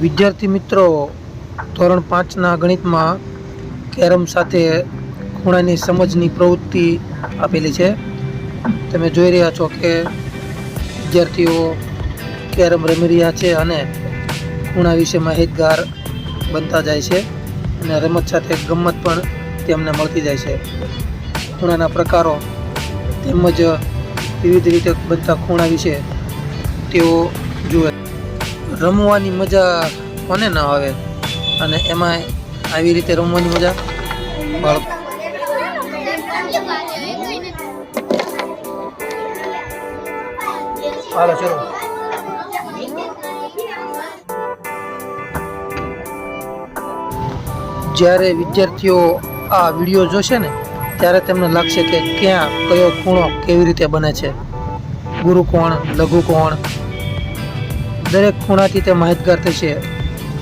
વિદ્યાર્થી મિત્રો, ધોરણ પાંચના ગણિતમાં કેરમ સાથે ખૂણાની સમજની પ્રવૃત્તિ આપેલી છે. તમે જોઈ રહ્યા છો કે વિદ્યાર્થીઓ કેરમ રમી રહ્યા છે અને ખૂણા વિશે માહિતગાર બનતા જાય છે અને રમત સાથે ગમત પણ તેમને મળતી જાય છે. ખૂણાના પ્રકારો તેમજ વિવિધ રીતે બનતા ખૂણા વિશે તેઓ જુએ. રમવાની મજા કોને ના આવે? અને એમાં આવી રીતે રમવાની મજા? બાળક. હાલો જ્યારે વિદ્યાર્થીઓ આ વીડિયો જોશે ને, ત્યારે તેમને લાગશે કે ક્યાં કયો ખૂણો કેવી રીતે બને છે? ગુરુ કોણ લઘુ કોણ દરેક ખૂણાથી તે માહિતગાર થશે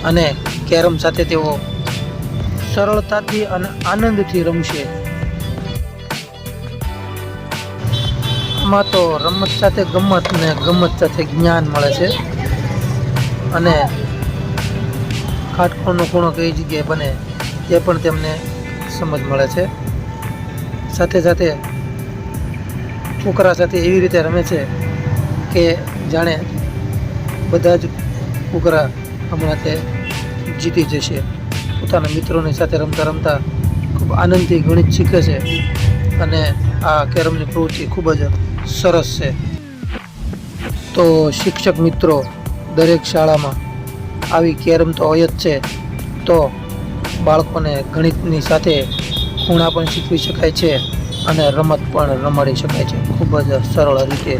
અને કેરમ સાથે તેઓ સરળતાથી અને આનંદથી રમશે. આમાં તો રમત સાથે ગમત ને ગમત સાથે જ્ઞાન મળે છે. અને કાટખૂણનો ખૂણો કઈ જગ્યાએ બને તે પણ તેમને સમજ મળે છે. સાથે સાથે છોકરા સાથે એવી રીતે રમે છે કે જાણે બધા જ છોકરા હમણાં તે જીતી જશે. પોતાના મિત્રોની સાથે રમતા રમતા ખૂબ આનંદથી ગણિત શીખે છે અને આ કેરમની પ્રવૃત્તિ ખૂબ જ સરસ છે. તો શિક્ષક મિત્રો, દરેક શાળામાં આવી કેરમ તો હોય જ છે, તો બાળકોને ગણિતની સાથે ખૂણા પણ શીખવી શકાય છે અને રમત પણ રમાડી શકાય છે. ખૂબ જ સરળ રીતે